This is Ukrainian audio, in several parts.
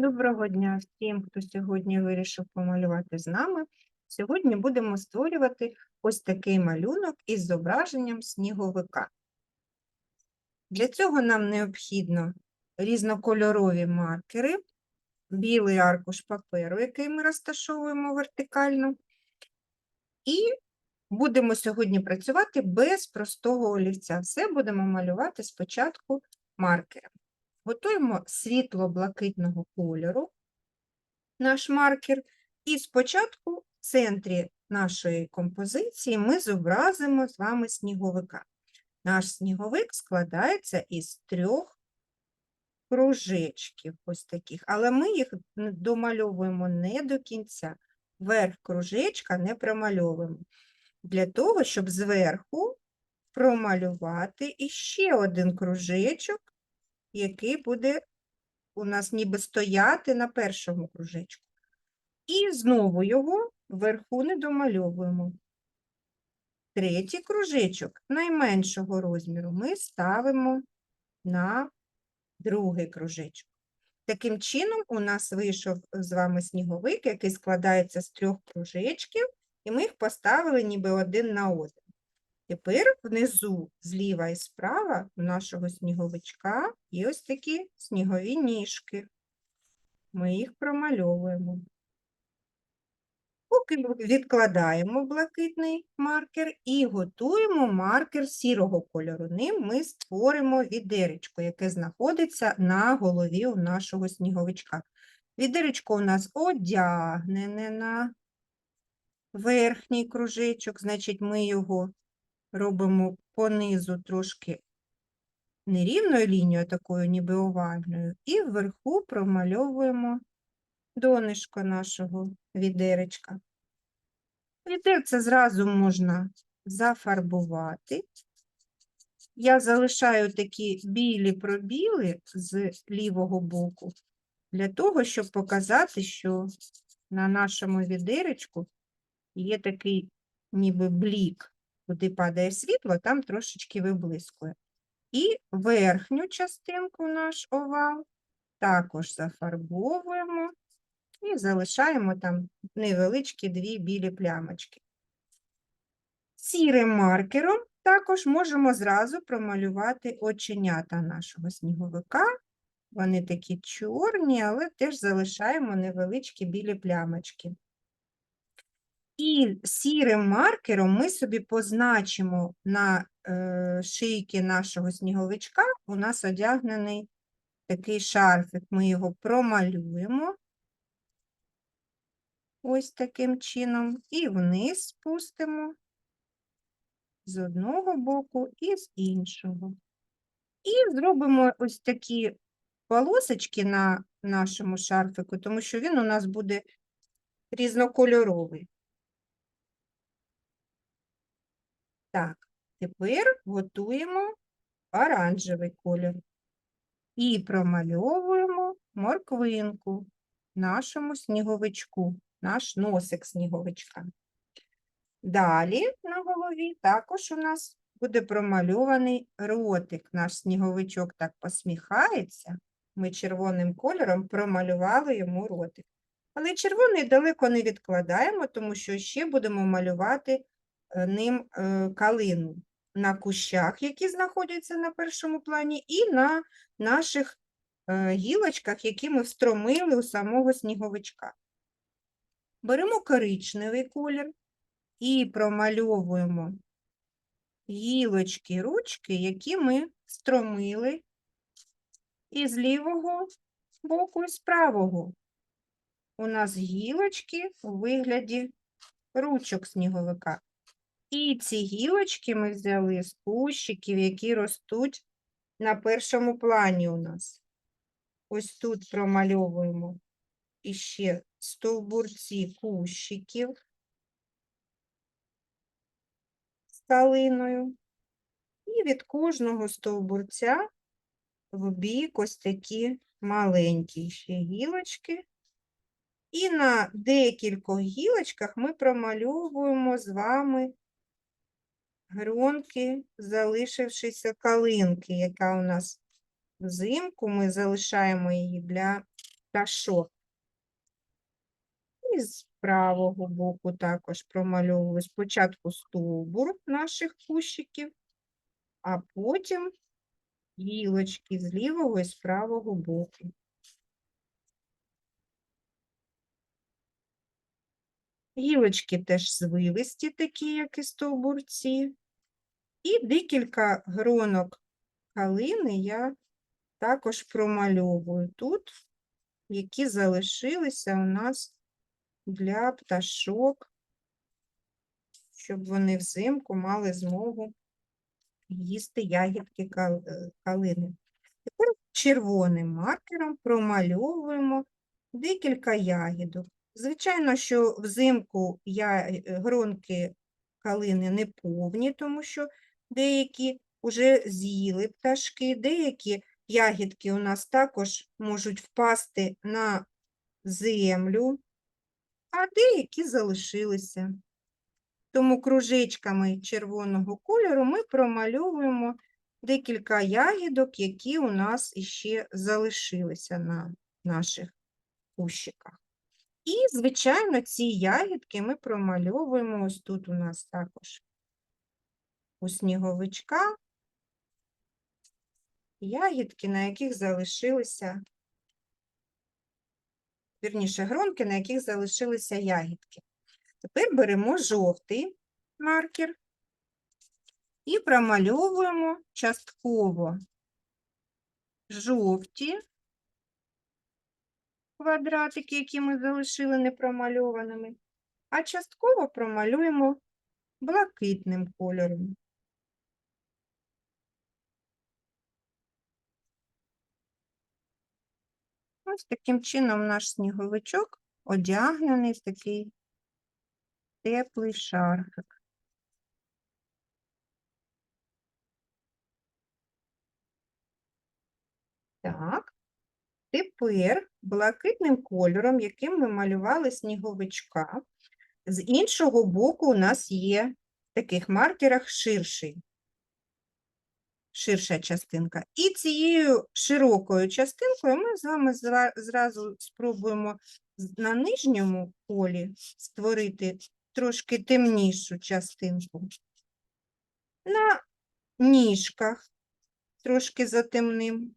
Доброго дня всім, хто сьогодні вирішив помалювати з нами. Сьогодні будемо створювати ось такий малюнок із зображенням сніговика. Для цього нам необхідно різнокольорові маркери, білий аркуш паперу, який ми розташовуємо вертикально, і будемо сьогодні працювати без простого олівця. Все будемо малювати спочатку маркером. Готуємо світло-блакитного кольору наш маркер, і спочатку в центрі нашої композиції ми зобразимо з вами сніговика. Наш сніговик складається із трьох кружечків, ось таких, але ми їх домальовуємо не до кінця. Верх кружечка не промальовуємо. Для того, щоб зверху промалювати іще один кружечок, який буде у нас ніби стояти на першому кружечку. І знову його вверху не домальовуємо. Третій кружечок найменшого розміру ми ставимо на другий кружечок. Таким чином, у нас вийшов з вами сніговик, який складається з трьох кружечків, і ми їх поставили ніби один на один. Тепер внизу, зліва і справа, у нашого сніговичка є ось такі снігові ніжки. Ми їх промальовуємо. Поки відкладаємо блакитний маркер і готуємо маркер сірого кольору. Ним ми створимо відеречко, яке знаходиться на голові у нашого сніговичка. Відеречко у нас одягнене на верхній кружечок, значить ми його робимо понизу трошки нерівною лінією, такою ніби овальною, і вверху промальовуємо донишко нашого відеречка. Відерце зразу можна зафарбувати. Я залишаю такі білі пробіли з лівого боку, для того, щоб показати, що на нашому відеречку є такий ніби блік куди падає світло, там трошечки виблискує. І верхню частинку наш овал також зафарбовуємо і залишаємо там невеличкі дві білі плямочки. Сірим маркером також можемо зразу промалювати оченята нашого сніговика. Вони такі чорні, але теж залишаємо невеличкі білі плямочки. І сірим маркером ми собі позначимо на е, шийки нашого сніговичка. У нас одягнений такий шарфик. Ми його промалюємо ось таким чином, і вниз спустимо з одного боку і з іншого. І зробимо ось такі полосочки на нашому шарфику, тому що він у нас буде різнокольоровий. Так, тепер готуємо оранжевий колір і промальовуємо морквинку нашому сніговичку, наш носик сніговичка. Далі на голові також у нас буде промальований ротик. Наш сніговичок так посміхається. Ми червоним кольором промалювали йому ротик. Але червоний далеко не відкладаємо, тому що ще будемо малювати ним е, калину на кущах, які знаходяться на першому плані, і на наших е, гілочках, які ми встромили у самого сніговичка. Беремо коричневий колір і промальовуємо гілочки, ручки, які ми встромили із лівого боку і з правого. У нас гілочки у вигляді ручок сніговика. І ці гілочки ми взяли з кущиків, які ростуть на першому плані у нас. Ось тут промальовуємо іще стовбурці кущиків з калиною. І від кожного стовбурця в бік ось такі маленькі ще гілочки. І на декількох гілочках ми промальовуємо з вами гронки залишившися калинки, яка у нас взимку. Ми залишаємо її для пташок. І з правого боку також промальовую спочатку стовбур наших кущиків, а потім гілочки з лівого і з правого боку. Гілочки теж звивисті, такі, як і стовбурці. І декілька гронок калини я також промальовую тут, які залишилися у нас для пташок, щоб вони взимку мали змогу їсти ягідки е, калини. Тепер червоним маркером промальовуємо декілька ягідок. Звичайно, що взимку я, е, гронки калини не повні, тому що деякі вже з'їли пташки, деякі ягідки у нас також можуть впасти на землю, а деякі залишилися. Тому кружечками червоного кольору ми промальовуємо декілька ягідок, які у нас іще залишилися на наших кущиках. І, звичайно, ці ягідки ми промальовуємо ось тут у нас також у сніговичка. Ягідки, на яких залишилися, вірніше, гронки, на яких залишилися ягідки. Тепер беремо жовтий маркер і промальовуємо частково жовті квадратики, які ми залишили непромальованими, а частково промалюємо блакитним кольором. Ось таким чином наш сніговичок одягнений в такий теплий шарфик. Так, тепер блакитним кольором, яким ми малювали сніговичка, з іншого боку у нас є в таких маркерах ширший, ширша частинка. І цією широкою частинкою ми з вами зразу спробуємо на нижньому полі створити трошки темнішу частинку. На ніжках трошки затемним,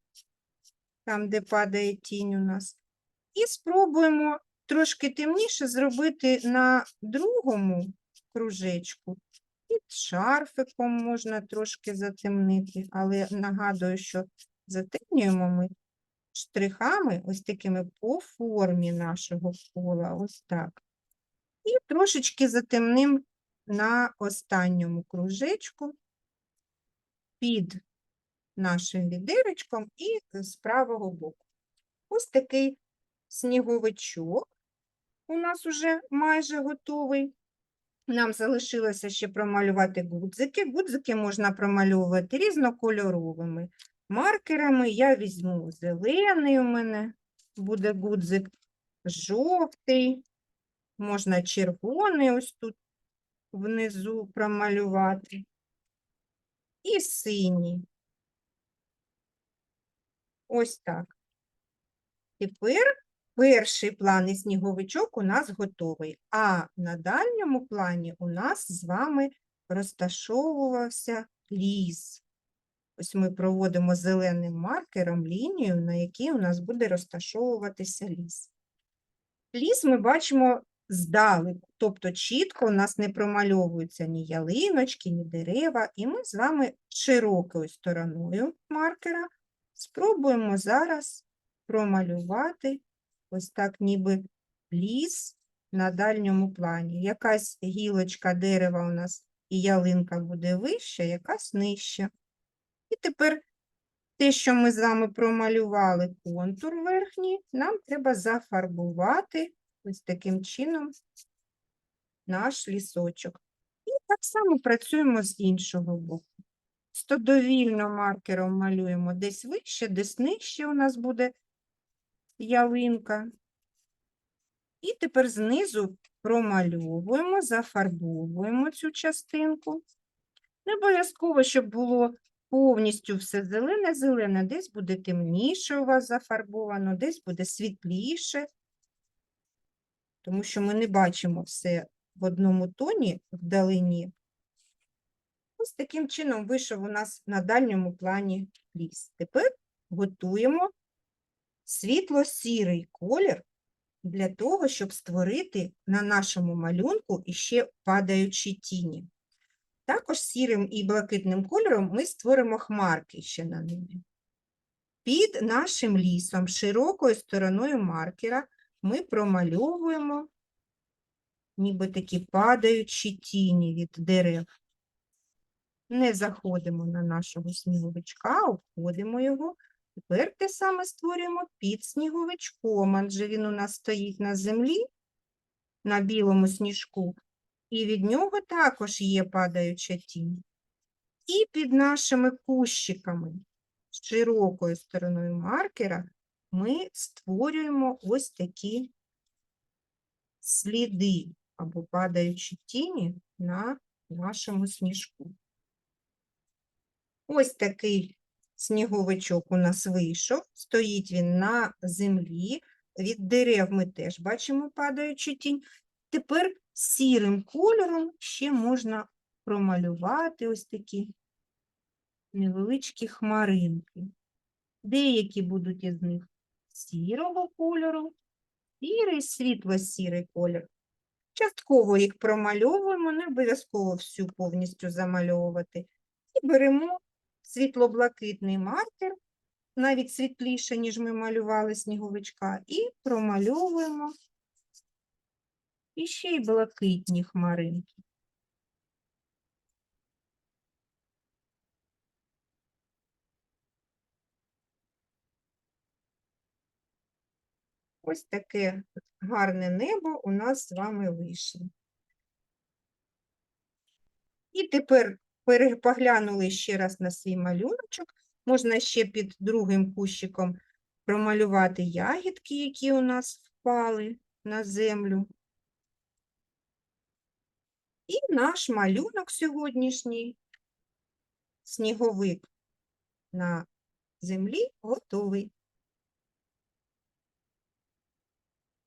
там, де падає тінь у нас. І спробуємо трошки темніше зробити на другому кружечку. Під шарфиком можна трошки затемнити, але нагадую, що затемнюємо ми штрихами, ось такими по формі нашого кола, ось так. І трошечки затемним на останньому кружечку під нашим відеречком і з правого боку. Ось такий сніговичок у нас уже майже готовий. Нам залишилося ще промалювати гудзики. Гудзики можна промальовувати різнокольоровими маркерами. Я візьму зелений у мене буде гудзик, жовтий, можна червоний ось тут внизу промалювати. І синій. Ось так. Тепер перший план і сніговичок у нас готовий, а на дальньому плані у нас з вами розташовувався ліс. Ось ми проводимо зеленим маркером лінію, на якій у нас буде розташовуватися ліс. Ліс ми бачимо здалеку, тобто чітко у нас не промальовуються ні ялиночки, ні дерева, і ми з вами широкою стороною маркера спробуємо зараз промалювати ось так ніби ліс на дальньому плані. Якась гілочка дерева у нас і ялинка буде вища, якась нижча. І тепер те, що ми з вами промалювали контур верхній, нам треба зафарбувати ось таким чином наш лісочок. І так само працюємо з іншого боку. Стодовільно маркером малюємо десь вище, десь нижче у нас буде ялинка. І тепер знизу промальовуємо, зафарбовуємо цю частинку. Не обов'язково, щоб було повністю все зелене-зелене, десь буде темніше у вас зафарбовано, десь буде світліше, тому що ми не бачимо все в одному тоні вдалині. Ось таким чином вийшов у нас на дальньому плані ліс. Тепер готуємо світло-сірий колір для того, щоб створити на нашому малюнку іще падаючі тіні. Також сірим і блакитним кольором ми створимо хмарки ще на ними. Під нашим лісом, широкою стороною маркера, ми промальовуємо ніби такі падаючі тіні від дерев. Не заходимо на нашого сніговичка, обходимо його. Тепер те саме створюємо під сніговичком, адже він у нас стоїть на землі, на білому сніжку, і від нього також є падаюча тінь. І під нашими кущиками з широкою стороною маркера ми створюємо ось такі сліди або падаючі тіні на нашому сніжку. Ось такий сніговичок у нас вийшов, стоїть він на землі. Від дерев ми теж бачимо падаючу тінь. Тепер сірим кольором ще можна промалювати ось такі невеличкі хмаринки. Деякі будуть із них сірого кольору, сірий, світло-сірий колір. Частково їх промальовуємо, не обов'язково всю повністю замальовувати. І беремо світло-блакитний маркер, навіть світліше, ніж ми малювали сніговичка, і промальовуємо і ще й блакитні хмаринки. Ось таке гарне небо у нас з вами вийшло. І тепер поглянули ще раз на свій малюночок. Можна ще під другим кущиком промалювати ягідки, які у нас впали на землю. І наш малюнок сьогоднішній, сніговик на землі, готовий.